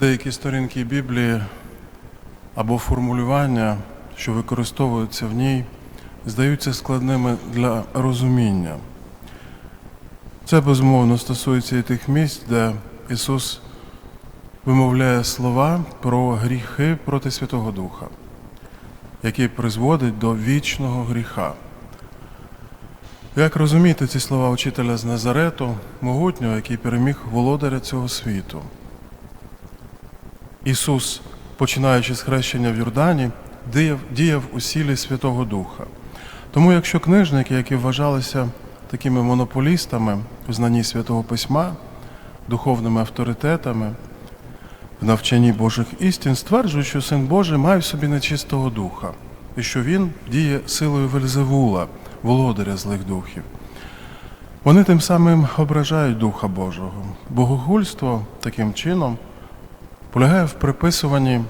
Деякі сторінки Біблії або формулювання, що використовуються в ній, здаються складними для розуміння. Це безумовно стосується і тих місць, де Ісус вимовляє слова про гріхи проти Святого Духа, які призводять до вічного гріха. Як розуміти ці слова учителя з Назарету, могутнього, який переміг володаря цього світу? Ісус, починаючи з хрещення в Йордані, діяв, діяв у сілі Святого Духа. Тому, якщо книжники, які вважалися такими монополістами в знанні Святого Письма, духовними авторитетами, в навчанні Божих істин, стверджують, що Син Божий має в собі нечистого духа, і що Він діє силою Вельзевула, володаря злих духів. Вони тим самим ображають Духа Божого. Богохульство таким чином полягає в приписуванні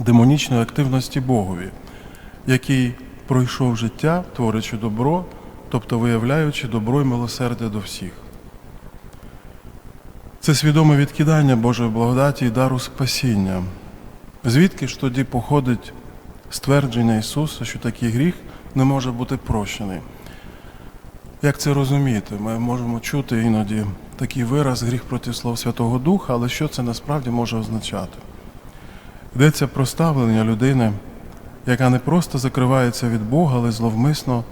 демонічної активності Богові, який пройшов життя, творячи добро, тобто виявляючи добро і милосердя до всіх. Це свідоме відкидання Божої благодаті і дару спасіння. Звідки ж тоді походить ствердження Ісуса, що такий гріх не може бути прощений? Як це розуміти? Ми можемо чути іноді такий вираз гріх проти слов Святого Духа, але що це насправді може означати? Йдеться про ставлення людини, яка не просто закривається від Бога, але зловмисно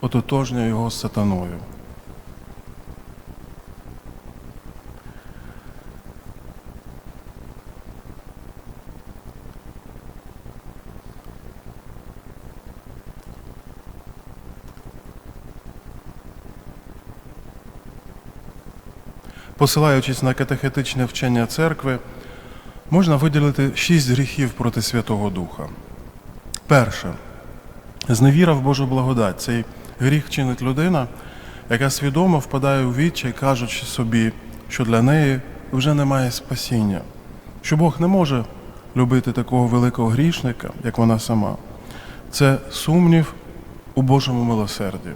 ототожнює його з сатаною. Посилаючись на катехетичне вчення церкви, можна виділити шість гріхів проти Святого Духа. Перше зневіра в Божу благодать. Цей гріх чинить людина, яка свідомо впадає у відчай, кажучи собі, що для неї вже немає спасіння, що Бог не може любити такого великого грішника, як вона сама. Це сумнів у Божому милосерді,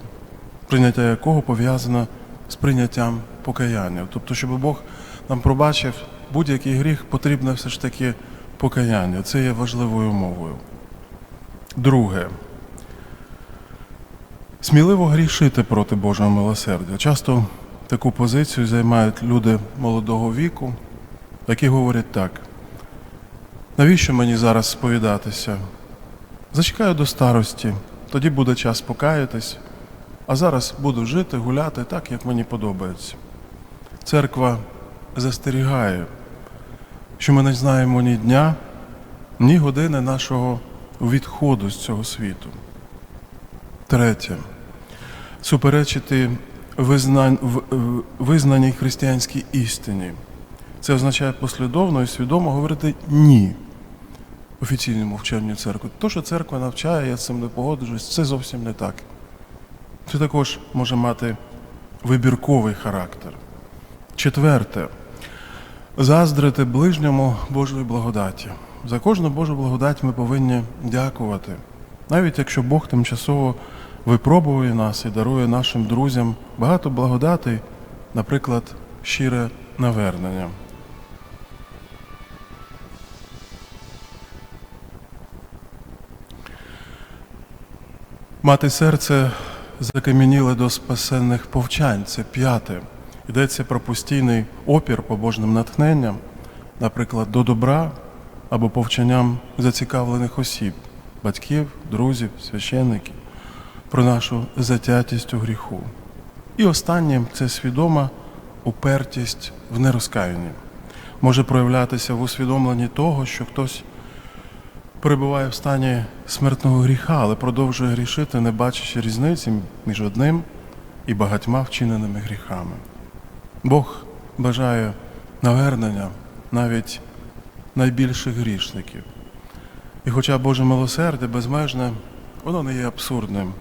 прийняття якого пов'язане з прийняттям покаяння. Тобто, щоб Бог нам пробачив будь-який гріх, потрібне все ж таки покаяння. Це є важливою умовою. Друге. Сміливо грішити проти Божого милосердя. Часто таку позицію займають люди молодого віку, які говорять так. Навіщо мені зараз сповідатися? Зачекаю до старості, тоді буде час покаятись, а зараз буду жити, гуляти так, як мені подобається. Церква застерігає, що ми не знаємо ні дня, ні години нашого відходу з цього світу. Третє. Суперечити визнаній християнській істині. Це означає послідовно і свідомо говорити ні офіційному вченню церкви. То, що церква навчає, я з цим не погоджуюсь, це зовсім не так. Це також може мати вибірковий характер. Четверте. Заздрити ближньому Божої благодаті. За кожну Божу благодать ми повинні дякувати. Навіть якщо Бог тимчасово випробує нас і дарує нашим друзям багато благодатей, наприклад, щире навернення. Мати серце закам'яніле до спасенних повчань. Це п'яте. Йдеться про постійний опір побожним натхненням, наприклад, до добра або повчанням зацікавлених осіб, батьків, друзів, священників, про нашу затятість у гріху. І останнє це свідома упертість в нерозкаянні. Може проявлятися в усвідомленні того, що хтось перебуває в стані смертного гріха, але продовжує грішити, не бачачи різниці між одним і багатьма вчиненими гріхами. Бог бажає навернення навіть найбільших грішників. І хоча Боже милосердя безмежне, воно не є абсурдним.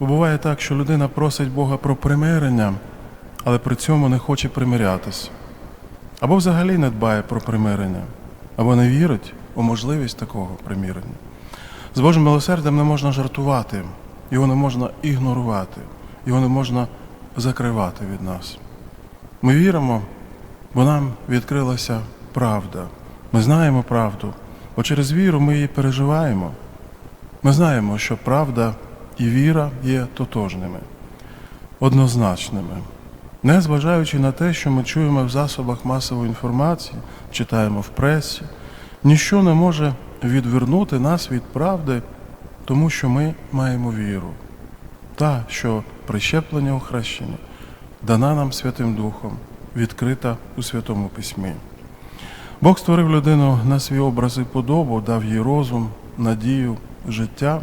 Бо буває так, що людина просить Бога про примирення, але при цьому не хоче примирятись. Або взагалі не дбає про примирення, або не вірить у можливість такого примирення. З Божим милосердям не можна жартувати, його не можна ігнорувати, його не можна закривати від нас. Ми віримо, бо нам відкрилася правда. Ми знаємо правду, бо через віру ми її переживаємо. Ми знаємо, що правда і віра є тотожними, однозначними. Незважаючи на те, що ми чуємо в засобах масової інформації, читаємо в пресі, ніщо не може відвернути нас від правди, тому що ми маємо віру. Та, що прищеплення у хрещенні дана нам Святим Духом, відкрита у Святому Письмі. Бог створив людину на свій образ і подобу, дав їй розум, надію, життя.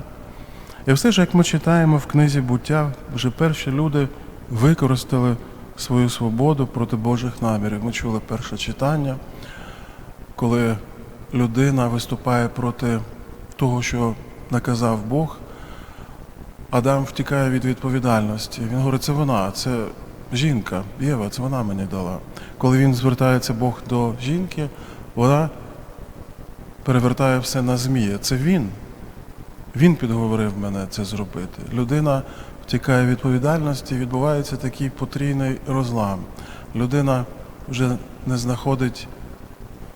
І все ж, як ми читаємо в книзі буття, вже перші люди використали свою свободу проти Божих намірів. Ми чули перше читання, коли людина виступає проти того, що наказав Бог, Адам втікає від відповідальності. Він говорить, це вона, це жінка, Єва, це вона мені дала. Коли він звертається Бог до жінки, вона перевертає все на змія. Це він. Він підговорив мене це зробити. Людина втікає від відповідальності, відбувається такий потрійний розлам. Людина вже не знаходить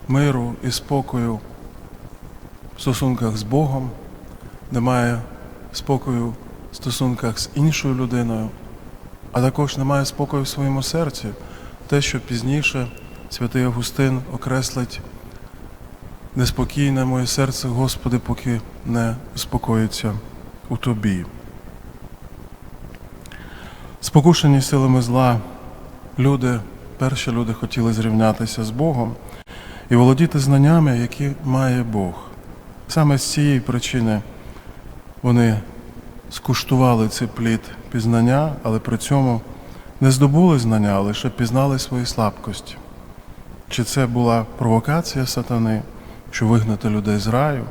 миру і спокою в стосунках з Богом, немає спокою в стосунках з іншою людиною, а також немає спокою в своєму серці. Те, що пізніше святий Августин окреслить неспокійне моє серце, Господи, поки не успокоїться у Тобі. Спокушені силами зла, люди, перші люди хотіли зрівнятися з Богом і володіти знаннями, які має Бог. Саме з цієї причини вони скуштували цей плід пізнання, але при цьому не здобули знання, а лише пізнали свої слабкості. Чи це була провокація сатани, щоб вигнати людей з раю,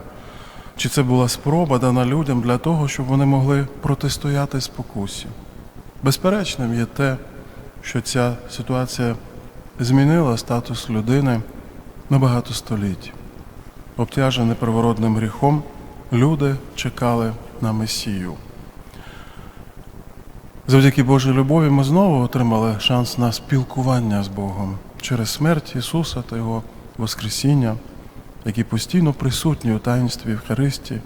чи це була спроба дана людям для того, щоб вони могли протистояти спокусі? Безперечним є те, що ця ситуація змінила статус людини на багато століть. Обтяжені приворотним гріхом, люди чекали на Месію. Завдяки Божій любові ми знову отримали шанс на спілкування з Богом через смерть Ісуса та Його Воскресіння, які постійно присутні у таїнстві Євхаристії,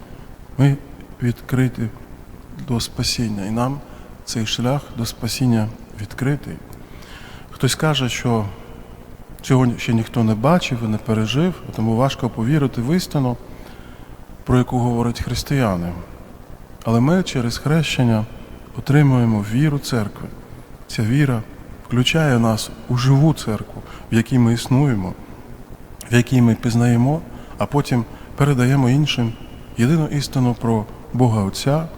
ми відкриті до спасіння, і нам цей шлях до спасіння відкритий. Хтось каже, що цього ще ніхто не бачив і не пережив, тому важко повірити в істину, про яку говорять християни. Але ми через хрещення отримуємо віру церкви. Ця віра включає нас у живу церкву, в якій ми існуємо, в якій ми пізнаємо, а потім передаємо іншим єдину істину про Бога Отця,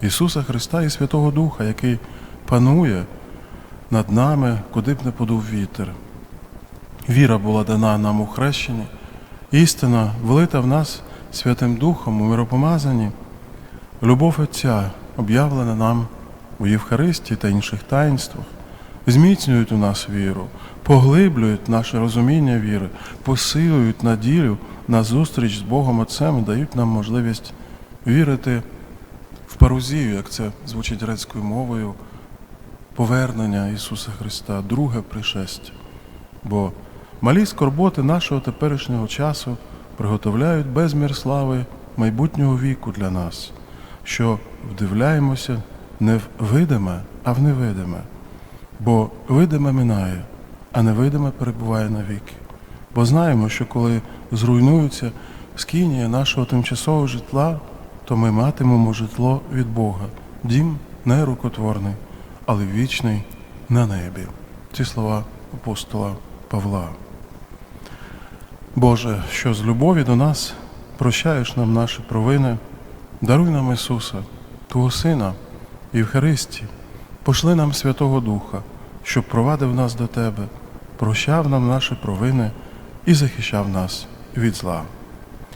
Ісуса Христа і Святого Духа, який панує над нами, куди б не подув вітер. Віра була дана нам у хрещенні, істина влита в нас Святим Духом у миропомазанні, любов Отця об'явлена нам у Євхаристії та інших таїнствах, зміцнюють у нас віру, поглиблюють наше розуміння віри, посилюють надію на зустріч з Богом Отцем і дають нам можливість вірити в парузію, як це звучить грецькою мовою, повернення Ісуса Христа, друге пришестя. Бо малі скорботи нашого теперішнього часу приготовляють безмір слави майбутнього віку для нас, що вдивляємося не в видиме, а в невидиме. Бо видиме минає, а невидиме перебуває навіки. Бо знаємо, що коли зруйнується скинія нашого тимчасового житла, то ми матимемо житло від Бога, дім не рукотворний, але вічний на небі. Ці слова апостола Павла. Боже, що з любові до нас прощаєш нам наші провини, даруй нам Ісуса, Твого Сина, в Євхаристі, пошли нам Святого Духа, щоб провадив нас до Тебе, прощав нам наші провини і захищав нас від зла.